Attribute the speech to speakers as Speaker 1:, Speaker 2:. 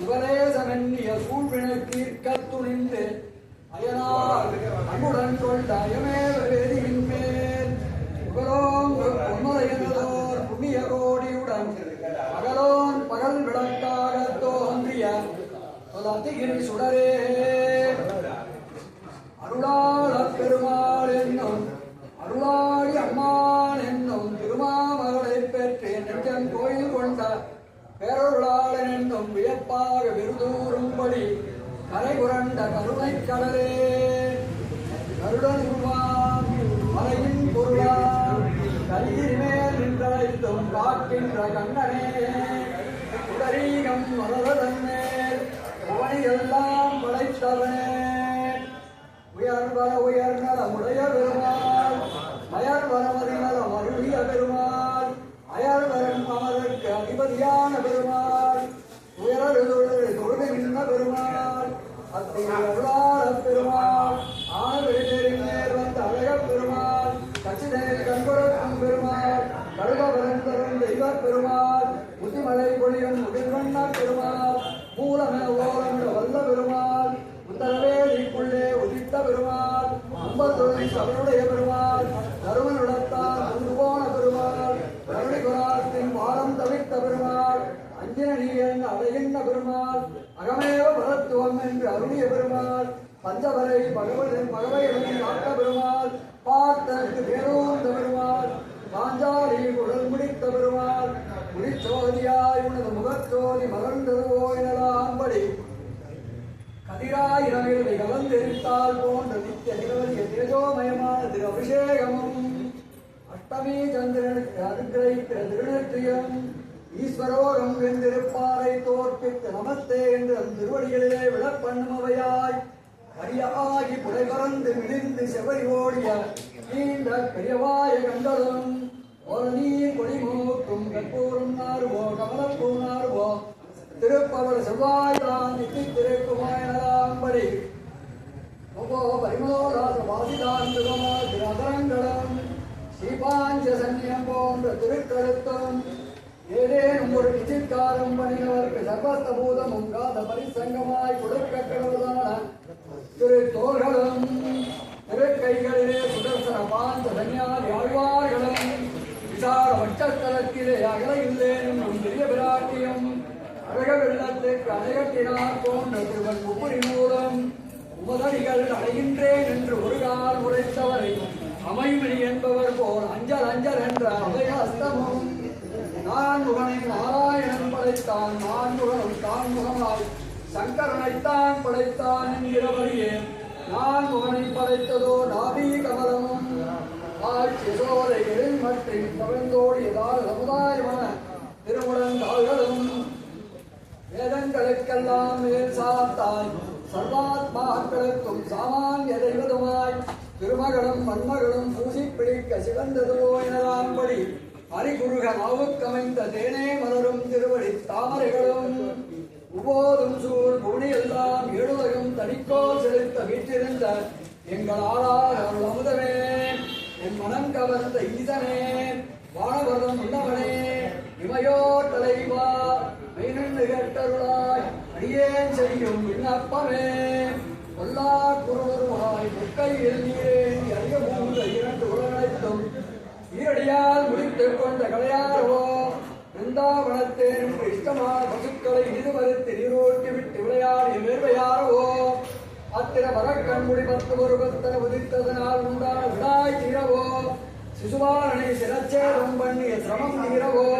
Speaker 1: சிவலேசமென்னிய சூழ்வினை தீர்க்க துணிந்து அயனார் அன்புடன் கொண்ட அயமே வேதியின் மேல் புகழோங்கு பொன்முறையனதோர் புண்ணிய கோடியுடன் பகலோன் பகல் விளக்காக தோன்றிய தொலத்திகிரி சுடரே. அருளாள பெருமாள் என்னும் அருளாளி அம்மான் என்னும் திருமாமகளை பெற்று நெஞ்சம் கோயில் கொண்ட பேரருளா என்னும் வியப்பாக வெறுதூரும்படி கரை புரண்ட கருணை கடலே. கருடன் உருவாம் மலையின் பொருளாம் கல்லின் மேல் நின்றழைத்தும் காக்கின்ற கண்ணனே. உடரீகம் மலரதன் அவனை எல்லாம் படைத்தவனே. உயர்வர உயர்நல உடைய பெருமாள் அயர் வரமதி நலம் அருளிய பெருமாள் அயர்வரன் அமருக்கு அதிபதியான பெருமாள். பெருமாள் ஆனவெளிநேரின் வந்த அழக பெருமாள் கச்சிதனில் கண்புறக்கும் பெருமாள் கழுகவரம் தரும் தெய்வ பெருமாள் முதிமலை பொழியும் முதிர்வண்ண பெருமாள் மூலமென ஓலமிட வல்ல பெருமாள் உத்தரவேதிக்குள்ளே உதித்த பெருமாள் அம்பத்தொழில் சபையுடைய பெருமாள் தருமனுடத்தான் கொண்டு போன பெருமாள் கருணிகுராத்தின் வாரம் தவிர்த்த பெருமாள் அடைகின்ற பெருமாள் அகமேவ பரத்துவம் என்று அருளிய பெருமாள் பஞ்சவரை பகவன் பகவைகளை காத்த பெருமாள் பார்த்தனுக்கு பேரோந்த பெருமாள் பாஞ்சாலி குழல் முடித்த பெருமாள் முடிச்சோதியாய் உனது முகச்சோதி மலர்ந்தது ஓயினலாம்படி கதிராயிரவில்லை கலந்தெரித்தால் போன்ற நித்திய நிலவரிய தேஜோமயமான திரு அபிஷேகமும். அஷ்டமி சந்திரனுக்கு அனுகிரகிக்கிற திருநெற்றியம் ஈஸ்வரோகம் வெந்திருப்பாரை தோற்பித்து நமஸ்தே என்று அந்த திருவடிகளிலே விழப்பண்ணுமவையாய் அரியாகி புலை பறந்து மிளிர்ந்து செவரி ஓடிய நீண்ட பெரியவாய கண்டதும் ஒரு நீர் கொடிமூக்கும் கற்பூரம் நாறுவோ கமலப்பூ நாறுவோ திருப்பவர் செவ்வாய்தான் நித்தி திருக்குமாயனாம்படி ஒவ்வொ பரிமளோராச வாசிதான் திருமா ஏதேனும் ஒரு நிச்சிக்காரம் பண்ணினவர்க்கு சர்வஸ்த பூதமும் பரிசங்கமாய் கொடுக்க கிடவதான திரு தோள்களும் திருக்கைகளிலே சுதர்சன பாஞ்ச சன்னியாதி ஆழ்வார்களும் விசார வட்டஸ்தலத்திலே அகல இல்லேனும் உன் பெரிய பிராட்டியும் அழக வெள்ளத்துக்கு அழகத்தினார் போன்ற திருவன் உப்புரி மூலம் உமதடிகள் அடைகின்றேன் என்று ஒரு கால் உரைத்தவரை அமைமணி என்பவர் போல் அஞ்சல் அஞ்சல் என்ற அபய நான் முகனை நாராயணன் படைத்தான் நான் முகனும் தான் முகமாய் சங்கரனைத்தான் படைத்தான் என்கிறபடியே நான் முகனை படைத்ததோ நாபி கமலமும் ஆட்சி மற்றும் பகந்தோடியதால் சமுதாயமான திருமுடங்கால்களும் வேதங்களுக்கெல்லாம் மேல் சாத்தாய் சர்வாத்மாக்களுக்கும் சாமானிய தெய்வதுமாய் திருமகளும் மண்மகளும் பூசி பிடிக்க சிவந்ததோ எனலாம்படி அரிகுருகமாவுக்கமைந்த தேனே மலரும் திருவடி தாமரைகளும். உபோதும் சூழ் பூணியெல்லாம் எழுதகும் தனிக்கோல் செலுத்த வீட்டிருந்த எங்கள் ஆளார் அருள் அமுதமே. என் மனம் கவர்ந்த ஈசனே வானவரம் உள்ளவனே. இமையோர் தலைவா மெய்நின்று கேட்டருளாய் அடியேன் செய்யும் விண்ணப்பமே. பிருந்தாவனத்தேன் இஷ்டமான பசுக்களை இதுவரைத்து நீரோட்டி விட்டு விளையாடிய மேர்வையாரவோ அத்திர வரக்கண்முடி பத்து ஒரு பத்தன உதித்ததனால் உண்டான விடாய் தீரவோ. சிசுவாரனை சிரச்சேதம் பண்ணிய சிரமம் தீரவோ.